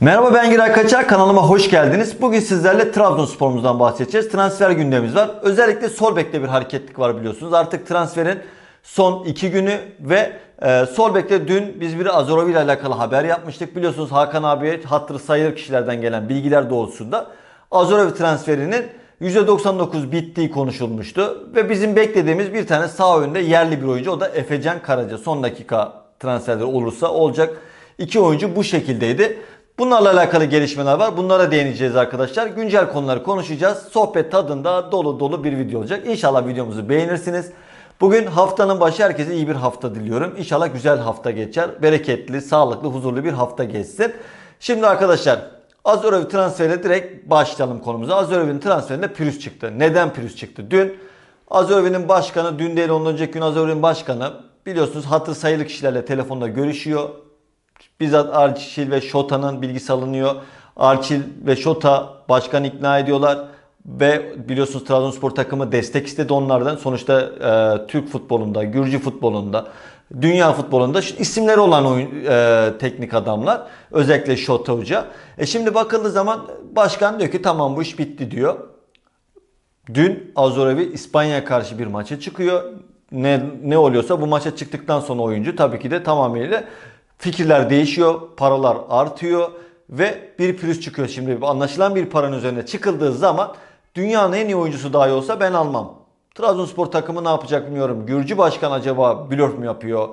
Merhaba ben Giray Kaçar kanalıma hoş geldiniz. Bugün sizlerle Trabzonspor'umuzdan bahsedeceğiz. Transfer gündemimiz var. Özellikle sol bekte bir hareketlik var biliyorsunuz. Artık transferin son iki günü ve e, sol bekte dün biz bir Azorov ile alakalı haber yapmıştık. Biliyorsunuz Hakan abiye hatırı sayılır kişilerden gelen bilgiler doğrultusunda Azorov transferinin %99 bittiği konuşulmuştu. Ve bizim beklediğimiz bir tane sağ önde yerli bir oyuncu o da Efecan Karaca. Son dakika transferleri olursa olacak. İki oyuncu bu şekildeydi. Bunlarla alakalı gelişmeler var. Bunlara değineceğiz arkadaşlar. Güncel konuları konuşacağız. Sohbet tadında dolu dolu bir video olacak. İnşallah videomuzu beğenirsiniz. Bugün haftanın başı herkese iyi bir hafta diliyorum. İnşallah güzel hafta geçer. Bereketli, sağlıklı, huzurlu bir hafta geçsin. Şimdi arkadaşlar Azorov transferiyle direkt başlayalım konumuza. Azorov'un transferinde pürüz çıktı. Neden pürüz çıktı? Dün Azorov'un başkanı, dün değil ondan önceki gün Azorov'un başkanı biliyorsunuz hatır sayılı kişilerle telefonda görüşüyor. Bizzat Arçil ve Şota'nın bilgisi alınıyor. Arçil ve Şota başkan ikna ediyorlar. Ve biliyorsunuz Trabzonspor takımı destek istedi onlardan. Sonuçta e, Türk futbolunda, Gürcü futbolunda, dünya futbolunda isimleri olan oyun, e, teknik adamlar. Özellikle Şota Hoca. E şimdi bakıldığı zaman başkan diyor ki tamam bu iş bitti diyor. Dün Azorevi İspanya'ya karşı bir maça çıkıyor. Ne, ne oluyorsa bu maça çıktıktan sonra oyuncu tabii ki de tamamıyla fikirler değişiyor, paralar artıyor ve bir pürüz çıkıyor. Şimdi anlaşılan bir paranın üzerine çıkıldığı zaman dünyanın en iyi oyuncusu dahi olsa ben almam. Trabzonspor takımı ne yapacak bilmiyorum. Gürcü başkan acaba blöf mü yapıyor?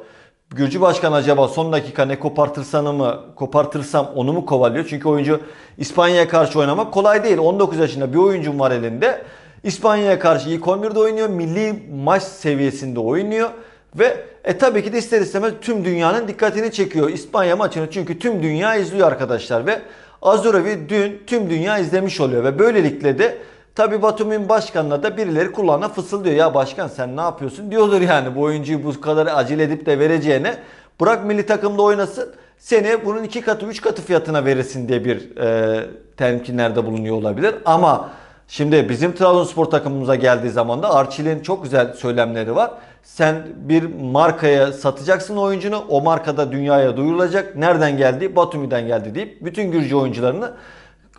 Gürcü başkan acaba son dakika ne kopartırsanı mı kopartırsam onu mu kovalıyor? Çünkü oyuncu İspanya'ya karşı oynamak kolay değil. 19 yaşında bir oyuncum var elinde. İspanya'ya karşı ilk 11'de oynuyor. Milli maç seviyesinde oynuyor. Ve e tabii ki de ister istemez tüm dünyanın dikkatini çekiyor İspanya maçını. Çünkü tüm dünya izliyor arkadaşlar. Ve Azurovi dün tüm dünya izlemiş oluyor. Ve böylelikle de tabii Batum'un başkanına da birileri kulağına fısıldıyor. Ya başkan sen ne yapıyorsun diyordur yani. Bu oyuncuyu bu kadar acele edip de vereceğine bırak milli takımda oynasın. Seneye bunun iki katı üç katı fiyatına verirsin diye bir e, temkinlerde bulunuyor olabilir. Ama Şimdi bizim Trabzonspor takımımıza geldiği zaman da Arçil'in çok güzel söylemleri var. Sen bir markaya satacaksın oyuncunu. O markada dünyaya duyurulacak. Nereden geldi? Batumi'den geldi deyip bütün Gürcü oyuncularını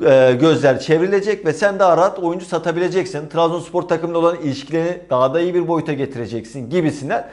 e, gözler çevrilecek ve sen daha rahat oyuncu satabileceksin. Trabzonspor takımıyla olan ilişkilerini daha da iyi bir boyuta getireceksin gibisinden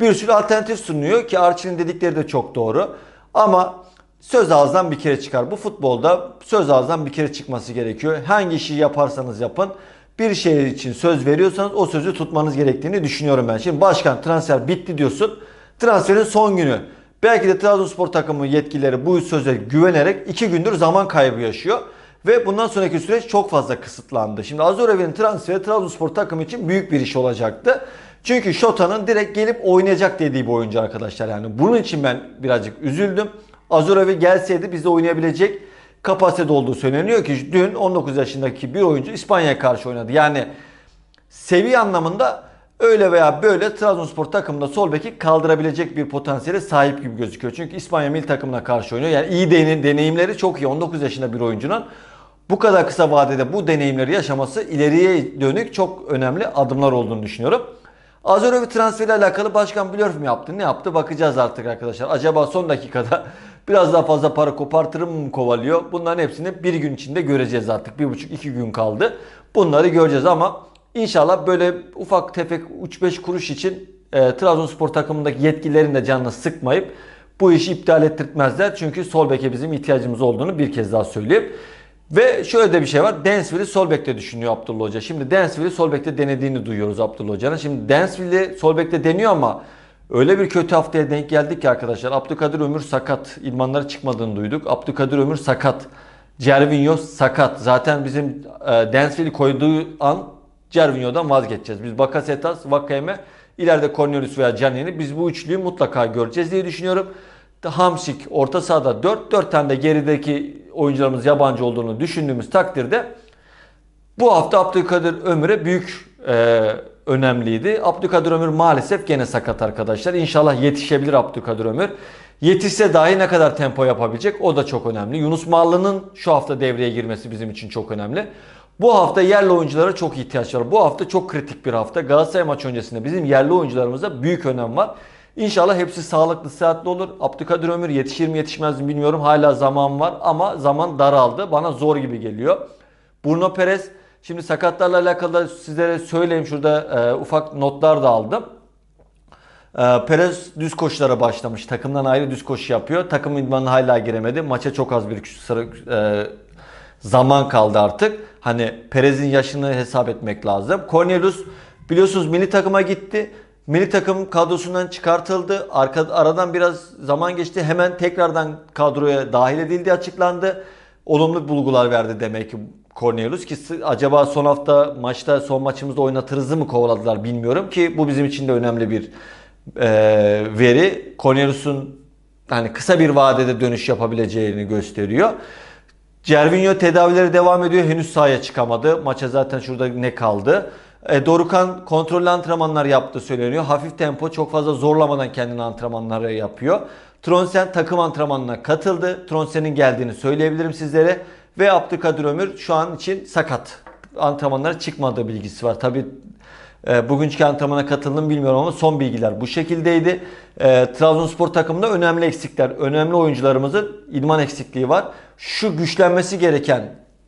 bir sürü alternatif sunuyor ki Arçil'in dedikleri de çok doğru. Ama Söz ağızdan bir kere çıkar. Bu futbolda söz ağızdan bir kere çıkması gerekiyor. Hangi işi yaparsanız yapın. Bir şey için söz veriyorsanız o sözü tutmanız gerektiğini düşünüyorum ben. Şimdi başkan transfer bitti diyorsun. Transferin son günü. Belki de Trabzonspor takımı yetkilileri bu söze güvenerek iki gündür zaman kaybı yaşıyor. Ve bundan sonraki süreç çok fazla kısıtlandı. Şimdi Azorev'in transferi Trabzonspor takımı için büyük bir iş olacaktı. Çünkü Şota'nın direkt gelip oynayacak dediği bir oyuncu arkadaşlar. Yani bunun için ben birazcık üzüldüm. Azurevi gelseydi bizde oynayabilecek kapasitede olduğu söyleniyor ki dün 19 yaşındaki bir oyuncu İspanya'ya karşı oynadı. Yani seviye anlamında öyle veya böyle Trabzonspor takımında sol beki kaldırabilecek bir potansiyele sahip gibi gözüküyor. Çünkü İspanya milli takımına karşı oynuyor. Yani iyi deneyimleri çok iyi. 19 yaşında bir oyuncunun bu kadar kısa vadede bu deneyimleri yaşaması ileriye dönük çok önemli adımlar olduğunu düşünüyorum. Azurevi transferiyle alakalı başkan blöf mü yaptı? Ne yaptı? Bakacağız artık arkadaşlar. Acaba son dakikada biraz daha fazla para kopartır mı kovalıyor? Bunların hepsini bir gün içinde göreceğiz artık. Bir buçuk iki gün kaldı. Bunları göreceğiz ama inşallah böyle ufak tefek 3-5 kuruş için e, Trabzonspor takımındaki yetkililerin de canını sıkmayıp bu işi iptal ettirtmezler. Çünkü sol beke bizim ihtiyacımız olduğunu bir kez daha söyleyeyim. Ve şöyle de bir şey var. Dansville'i sol bekte düşünüyor Abdullah Hoca. Şimdi Dansville'i sol bekte denediğini duyuyoruz Abdullah Hoca'nın. Şimdi Dansville'i sol bekte deniyor ama öyle bir kötü haftaya denk geldik ki arkadaşlar. Abdülkadir Ömür sakat. İdmanlara çıkmadığını duyduk. Abdülkadir Ömür sakat. Cervinho sakat. Zaten bizim e, Dansville'i koyduğu an Cervinho'dan vazgeçeceğiz. Biz Bakasetas, Vakayeme, ileride Cornelius veya Canini biz bu üçlüyü mutlaka göreceğiz diye düşünüyorum. Hamsik orta sahada 4, 4 tane de gerideki oyuncularımız yabancı olduğunu düşündüğümüz takdirde bu hafta Abdülkadir Ömür'e büyük e, önemliydi. Abdülkadir Ömür maalesef gene sakat arkadaşlar. İnşallah yetişebilir Abdülkadir Ömür. Yetişse dahi ne kadar tempo yapabilecek o da çok önemli. Yunus Mallı'nın şu hafta devreye girmesi bizim için çok önemli. Bu hafta yerli oyunculara çok ihtiyaç var. Bu hafta çok kritik bir hafta. Galatasaray maç öncesinde bizim yerli oyuncularımıza büyük önem var. İnşallah hepsi sağlıklı, sıhhatli olur. Abdülkadir Ömür yetişir mi yetişmez mi bilmiyorum. Hala zaman var ama zaman daraldı. Bana zor gibi geliyor. Bruno Perez şimdi sakatlarla alakalı da sizlere söyleyeyim. Şurada e, ufak notlar da aldım. E, Perez düz koşulara başlamış. Takımdan ayrı düz koşu yapıyor. Takım idmanına hala giremedi. Maça çok az bir sıra, e, zaman kaldı artık. Hani Perez'in yaşını hesap etmek lazım. Cornelius biliyorsunuz milli takıma gitti. Milli takım kadrosundan çıkartıldı. Arka, aradan biraz zaman geçti. Hemen tekrardan kadroya dahil edildiği açıklandı. Olumlu bulgular verdi demek ki Cornelius ki acaba son hafta maçta son maçımızda oynatırızı mı kovaladılar bilmiyorum ki bu bizim için de önemli bir e, veri. Cornelius'un hani kısa bir vadede dönüş yapabileceğini gösteriyor. Cervinho tedavileri devam ediyor. Henüz sahaya çıkamadı. Maça zaten şurada ne kaldı? E, Dorukan kontrollü antrenmanlar yaptığı söyleniyor. Hafif tempo çok fazla zorlamadan kendini antrenmanları yapıyor. Tronsen takım antrenmanına katıldı. Tronsen'in geldiğini söyleyebilirim sizlere. Ve Abdülkadir Ömür şu an için sakat. Antrenmanlara çıkmadığı bilgisi var. Tabi e, bugünkü antrenmana katıldım bilmiyorum ama son bilgiler bu şekildeydi. E, Trabzonspor takımında önemli eksikler, önemli oyuncularımızın idman eksikliği var. Şu güçlenmesi gereken,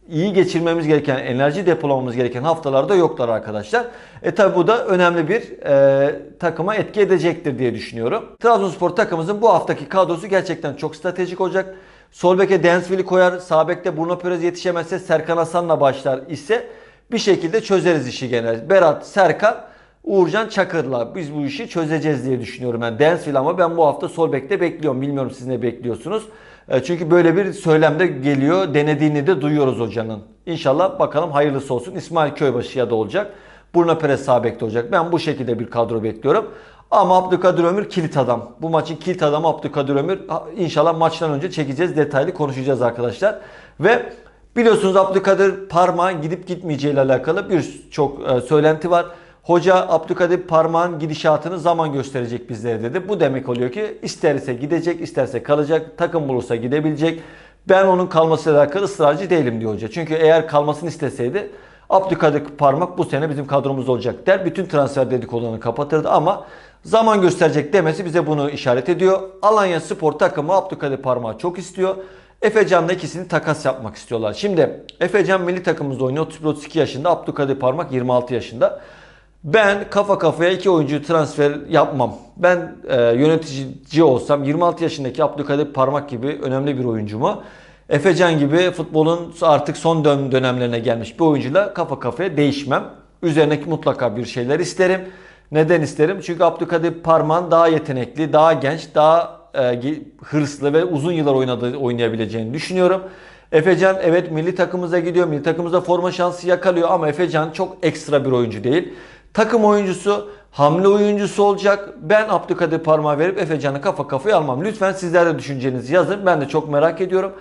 iyi geçirmemiz gereken, enerji depolamamız gereken haftalarda yoklar arkadaşlar. E tabi bu da önemli bir e, takıma etki edecektir diye düşünüyorum. Trabzonspor takımımızın bu haftaki kadrosu gerçekten çok stratejik olacak. Sol beke Densville'i koyar, sağ bekte Bruno Perez yetişemezse Serkan Hasan'la başlar ise bir şekilde çözeriz işi gene. Berat, Serkan, Uğurcan Çakır'la biz bu işi çözeceğiz diye düşünüyorum. Yani Densville ama ben bu hafta sol bekte bekliyorum. Bilmiyorum siz ne bekliyorsunuz. E, Çünkü böyle bir söylemde geliyor. Denediğini de duyuyoruz hocanın. İnşallah bakalım hayırlısı olsun. İsmail Köybaşı ya da olacak. Bruno Perez sağ bekte olacak. Ben bu şekilde bir kadro bekliyorum. Ama Abdülkadir Ömür kilit adam. Bu maçın kilit adamı Abdülkadir Ömür. İnşallah maçtan önce çekeceğiz. Detaylı konuşacağız arkadaşlar. Ve biliyorsunuz Abdülkadir Parmağan gidip gitmeyeceği ile alakalı birçok e, söylenti var. Hoca Abdülkadir Parmağan gidişatını zaman gösterecek bizlere dedi. Bu demek oluyor ki isterse gidecek, isterse kalacak, takım bulursa gidebilecek. Ben onun kalmasıyla alakalı ısrarcı değilim diyor hoca. Çünkü eğer kalmasını isteseydi Abdülkadir Parmak bu sene bizim kadromuzda olacak der. Bütün transfer dedikodularını kapatırdı ama zaman gösterecek demesi bize bunu işaret ediyor. Alanya Spor takımı Abdülkadir Parmak'ı çok istiyor. Efecan'la ikisini takas yapmak istiyorlar. Şimdi Efecan milli takımımızda oynuyor. 31-32 yaşında. Abdülkadir Parmak 26 yaşında. Ben kafa kafaya iki oyuncu transfer yapmam. Ben e, yönetici olsam 26 yaşındaki Abdülkadir Parmak gibi önemli bir oyuncumu Efecan gibi futbolun artık son dön- dönemlerine gelmiş bir oyuncuyla kafa kafaya değişmem. Üzerine mutlaka bir şeyler isterim. Neden isterim? Çünkü Abdülkadir Parman daha yetenekli, daha genç, daha e, hırslı ve uzun yıllar oynadığı, oynayabileceğini düşünüyorum. Efecan evet milli takımımıza gidiyor. Milli takımımızda forma şansı yakalıyor ama Efecan çok ekstra bir oyuncu değil. Takım oyuncusu, hamle oyuncusu olacak. Ben Abdülkadir Parmağı verip Efecan'ı kafa kafaya almam. Lütfen sizler de düşüncenizi yazın. Ben de çok merak ediyorum.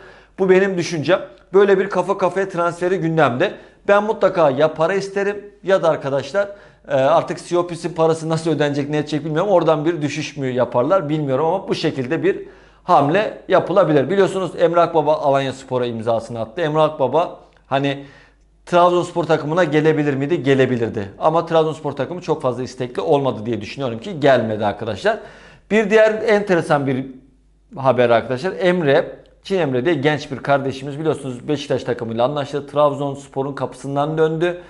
Bu benim düşüncem. Böyle bir kafa kafaya transferi gündemde. Ben mutlaka ya para isterim ya da arkadaşlar e, artık COP'sin parası nasıl ödenecek ne edecek bilmiyorum. Oradan bir düşüş mü yaparlar bilmiyorum ama bu şekilde bir hamle yapılabilir. Biliyorsunuz Emre Akbaba Alanya Spor'a imzasını attı. Emre Akbaba hani Trabzonspor takımına gelebilir miydi? Gelebilirdi. Ama Trabzonspor takımı çok fazla istekli olmadı diye düşünüyorum ki gelmedi arkadaşlar. Bir diğer enteresan bir haber arkadaşlar. Emre, Çin Emre diye genç bir kardeşimiz biliyorsunuz Beşiktaş takımıyla anlaştı. Trabzonspor'un kapısından döndü.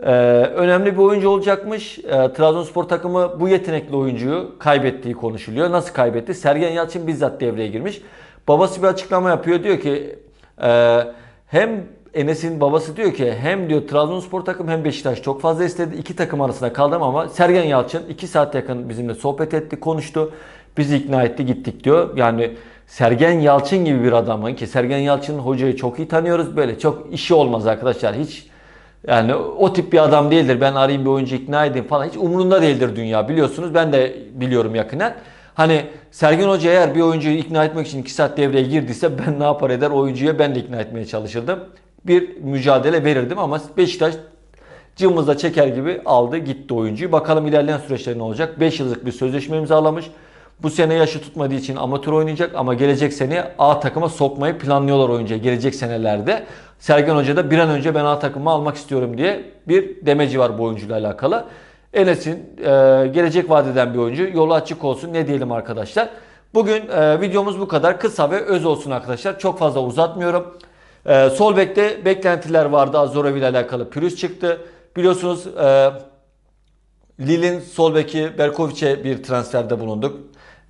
Ee, önemli bir oyuncu olacakmış. Ee, Trabzonspor takımı bu yetenekli oyuncuyu kaybettiği konuşuluyor. Nasıl kaybetti? Sergen Yalçın bizzat devreye girmiş. Babası bir açıklama yapıyor. Diyor ki e, hem Enes'in babası diyor ki hem diyor Trabzonspor takım hem Beşiktaş çok fazla istedi. İki takım arasında kaldım ama Sergen Yalçın 2 saat yakın bizimle sohbet etti, konuştu. Bizi ikna etti, gittik diyor. Yani Sergen Yalçın gibi bir adamın ki Sergen Yalçın hocayı çok iyi tanıyoruz. Böyle çok işi olmaz arkadaşlar. Hiç yani o tip bir adam değildir. Ben arayayım bir oyuncu ikna edeyim falan. Hiç umurunda değildir dünya biliyorsunuz. Ben de biliyorum yakinen. Hani Sergen Hoca eğer bir oyuncuyu ikna etmek için 2 saat devreye girdiyse ben ne yapar eder oyuncuya ben de ikna etmeye çalışırdım. Bir mücadele verirdim ama Beşiktaş cımbızla çeker gibi aldı gitti oyuncuyu. Bakalım ilerleyen süreçte ne olacak? 5 yıllık bir sözleşme imzalamış. Bu sene yaşı tutmadığı için amatör oynayacak ama gelecek sene A takıma sokmayı planlıyorlar oyuncuya gelecek senelerde. Sergen Hoca da bir an önce ben A takıma almak istiyorum diye bir demeci var bu oyuncuyla alakalı. Enes'in e, gelecek vadeden bir oyuncu. Yolu açık olsun ne diyelim arkadaşlar. Bugün e, videomuz bu kadar. Kısa ve öz olsun arkadaşlar. Çok fazla uzatmıyorum. E, sol bekte beklentiler vardı. Azorovi ile alakalı pürüz çıktı. Biliyorsunuz e, Lille'in sol beki Berkovic'e bir transferde bulunduk.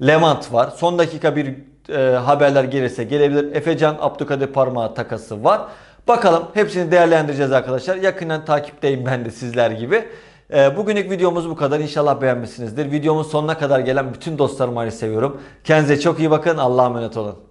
Levant var. Son dakika bir e, haberler gelirse gelebilir. Efecan Abdülkadir Parmağı takası var. Bakalım hepsini değerlendireceğiz arkadaşlar. Yakından takipteyim ben de sizler gibi. E, bugünlük videomuz bu kadar. İnşallah beğenmişsinizdir. Videomun sonuna kadar gelen bütün dostlarımı seviyorum. Kendinize çok iyi bakın. Allah'a emanet olun.